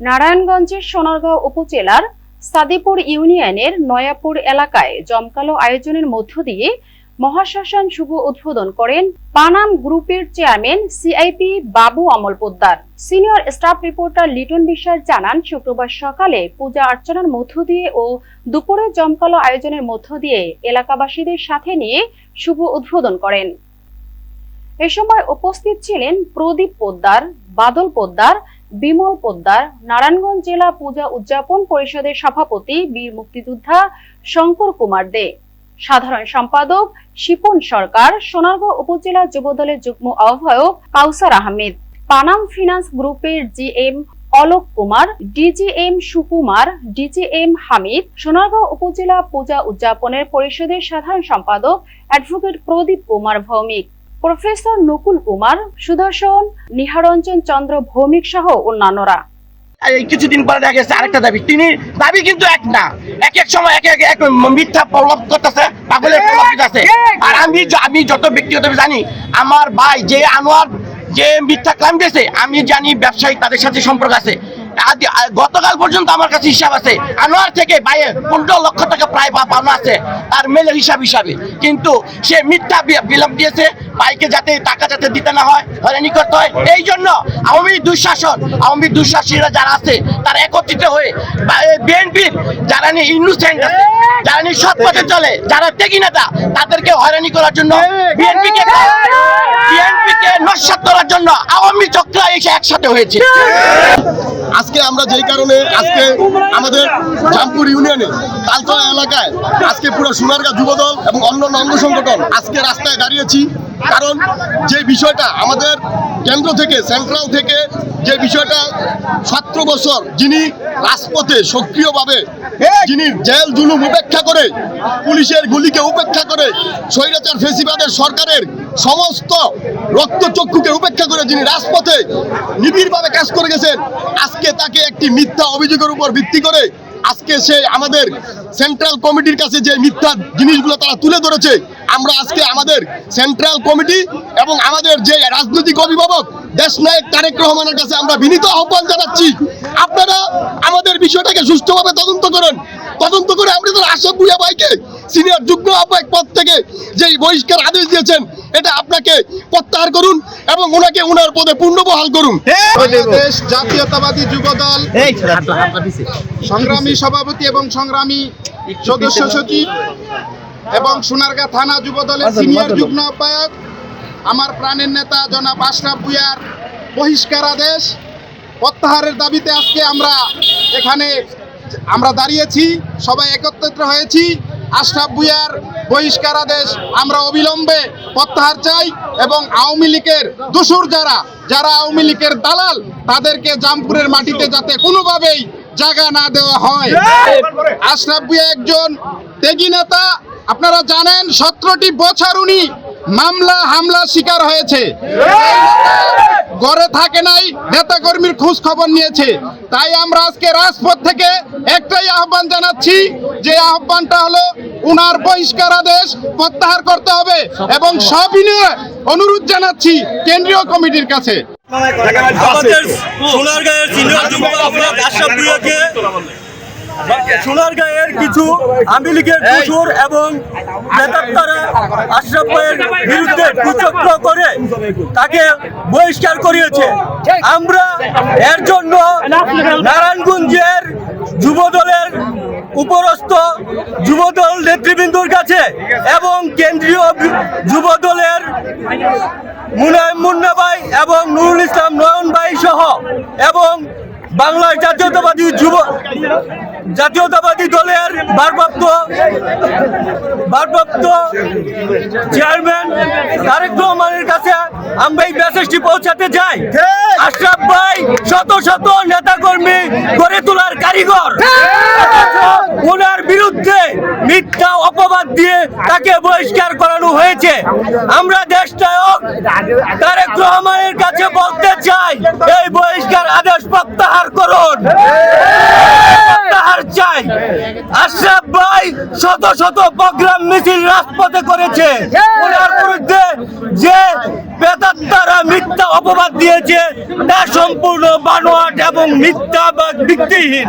নারায়ণগঞ্জের সোনারগাঁও উপজেলার সাদিপুর ইউনিয়নের নয়াপুর এলাকায় জমকালো আয়োজনের মধ্য দিয়ে মহাশ্মশান শুভ উদ্বোধন করেন পানাম গ্রুপের chairman CIP Babu Amal Poddar. Senior staff reporter Liton Biswas জানান, শুক্রবার সকালে পূজা অর্চনার মধ্য দিয়ে ও দুপুরে জমকালো আয়োজনের মধ্য দিয়ে এলাকাবাসীদের সাথে নিয়ে শুভ উদ্বোধন করেন। এ সময় উপস্থিত ছিলেন প্রদীপ পোদ্দার, বাদল পোদ্দার বিমল পোদ্দার, নারায়ণগঞ্জ জেলা পূজা উদযাপন পরিষদের সভাপতি বীর মুক্তিযোদ্ধা শঙ্কর কুমার দে, সাধারণ সম্পাদক শিপন সরকার, সোনারগাঁও উপজেলা যুবদলের যুগ্ম আহ্বায়ক কাউসার আহমেদ, পানাম ফিনান্স গ্রুপের GM Alok Kumar, DGM Sukumar, DGM Hamid, Sonargaon উপজেলা পূজা উদযাপনের পরিষদের সাধারণ সম্পাদক অ্যাডভোকেট প্রদীপ কুমার ভৌমিক প্রফেসর নকুল কুমার সুদর্শন নিহারঞ্জন চন্দ্র ভৌমিক সহ অন্যান্যরা। কিছুদিন পরে দেখা গেছে আরেকটা দাবি। তিনি দাবি কিন্তু এক না। এক এক সময় এক এক মিথ্যা প্রলোভ করতেছে পাগলের প্রলোভ দিতেছে। আর আমি আমি যত ব্যক্তিগত জানি আমার ভাই যে আনোয়ার যে মিথ্যা ক্লাম দিয়েছে আমি জানি ব্যবসায়ী তাদের সাথে সম্পর্ক আছে। গতকাল পর্যন্ত আমার কাছে হিসাব আছে। আনোয়ার থেকে বাইরে পনেরো লক্ষ টাকা প্রায় পাওনা আছে তার মেলের হিসাব হিসাবে। কিন্তু সে মিথ্যা বিলম্ব দিয়েছে বাইকে যাতে টাকা যাতে দিতে না হয় হয়রানি করতে হয়। এই জন্য আওয়ামী দুঃশাসন আওয়ামী দুঃশাসীরা যারা আছে তারা একত্রিত হয়ে বিএনপির যারা নিয়ে ইনোসেন্ট আছে যারা নিয়ে সৎ পথে চলে যারা ত্যাগী নেতা তাদেরকে হয়রানি করার জন্য বিএনপিকে বিএনপিকে নস্বাত করার জন্য আওয়ামী চক্র এসে একসাথে হয়েছে। আজকে আমরা যেই কারণে আজকে আমাদের জামপুর ইউনিয়নে তালতলা এলাকায় আজকে পুরো সোনারগাঁ যুবদল এবং অন্যান্য অঙ্গ সংগঠন আজকে রাস্তায় দাঁড়িয়েছি। কারণ যে বিষয়টা আমাদের কেন্দ্র থেকে সেন্ট্রাল থেকে যে বিষয়টা সতেরো বছর যিনি রাজপথে সক্রিয়ভাবে যিনি জেল জুলুম উপেক্ষা করে পুলিশের গুলিকে উপেক্ষা করে স্বৈরাচার ফেসিবাদের সরকারের সমস্ত রক্তচক্ষুকে উপেক্ষা করে যিনি রাজপথে নিবিড়ভাবে কাজ করে গেছেন, আজকে তাকে একটি মিথ্যা অভিযোগের উপর ভিত্তি করে আজকে সে আমাদের সেন্ট্রাল কমিটির কাছে যে মিথ্যা জিনিসগুলো তারা তুলে ধরেছে, আমরা আজকে আমাদের সেন্ট্রাল কমিটি এবং আমাদের যে রাজনৈতিক অভিভাবক দেশ দেশনায়ক তারেক রহমানের কাছে আমরা বিনীত আহ্বান জানাচ্ছি। আপনারা আমাদের বিষয়টাকে সুষ্ঠুভাবে তদন্ত করেন। তদন্ত করে আমরা তো আশাফ ভুইয়া ভাইকে। সিনিয়র যুগ্ম আহ্বায়ক পদ থেকে যেই বহিষ্কার আদেশ দিয়েছেন এটা আপনাকে প্রত্যাহার করুন এবং ওনাকে ওনার পদে পূর্ণবহাল করুন। বাংলাদেশ জাতীয়তাবাদী যুবদল সংগ্রামী সভাপতি এবং সংগ্রামী সদস্য সচিব এবং সোনারগাঁ থানা যুবদলের সিনিয়র যুগ্ম আহ্বায়ক আমার প্রাণের নেতা জনাব আশরাফ ভুইয়ার বহিষ্কার আদেশ প্রত্যাহারের দাবিতে আজকে আমরা এখানে আমরা দাঁড়িয়েছি, সবাই একত্রিত হয়েছি। আশরাফ ভুইয়ার বহিষ্কার আদেশ আমরা অবিলম্বে প্রত্যাহার চাই এবং আওয়ামী লীগের দোসর যারা যারা আওয়ামী লীগের দালাল, তাদেরকে জামপুরের মাটিতে যাতে কোনোভাবেই জায়গা না দেওয়া হয়। আশরাফ ভুইয়া একজন ত্যাগী নেতা, আপনারা জানেন, সতেরোটি বছর উনি মামলা হামলা শিকার হয়েছে। ঘরে থাকে নাই নেতা কর্মীর খোঁজ খবর নিয়েছে। তাই আমরা আজকে রাজপথ থেকে একটাই আহ্বান জানাচ্ছি যে আহ্বানটা হলো উনার বহিষ্কার আদেশ প্রত্যাহার করতে হবে এবং সবিনয়ে অনুরোধ জানাচ্ছি কেন্দ্রীয় কমিটির কাছে। সোনারগাঁয়ের কিছু আওয়ামী লীগের দোসর এবং নেতারা আশরাফ ভাইয়ের বিরুদ্ধে কুচক্র করে তাকে বহিষ্কার করিয়েছে। আমরা এর জন্য নারায়ণগঞ্জের যুবদলের উপরস্থ যুবদল নেতৃবৃন্দর কাছে এবং কেন্দ্রীয় যুবদলের মুনায়ম মুন্না ভাই এবং নুরুল ইসলাম নয়ন ভাই সহ এবং বাংলার জাতীয়তাবাদী যুব জাতীয়তাবাদী দলের ভারপ্রাপ্ত ভারপ্রাপ্ত চেয়ারম্যান তারেক রহমানের কাছে আমরা এই মেসেজটি পৌঁছাতে চাই। আশরাফ ভাই শত শত নেতাকর্মী গড়ে তোলার কারিগর। ওনার বিরুদ্ধে মিথ্যা অপবাদ দিয়ে তাকে বহিষ্কার করানো হয়েছে। আমরা দেশ নায়ক তারেক রহমানের কাছে বলতে চাই, এই বহিষ্কার আদেশ প্রত্যাহার করুন। চাই। আশরাফ ভাই শত শত প্রোগ্রাম মিছিল রাজপথে করেছে। ওনার বিরুদ্ধে যে মিথ্যা অপবাদ দিয়েছে, তা সম্পূর্ণ বানোয়াট এবং মিথ্যা বা ভিত্তিহীন।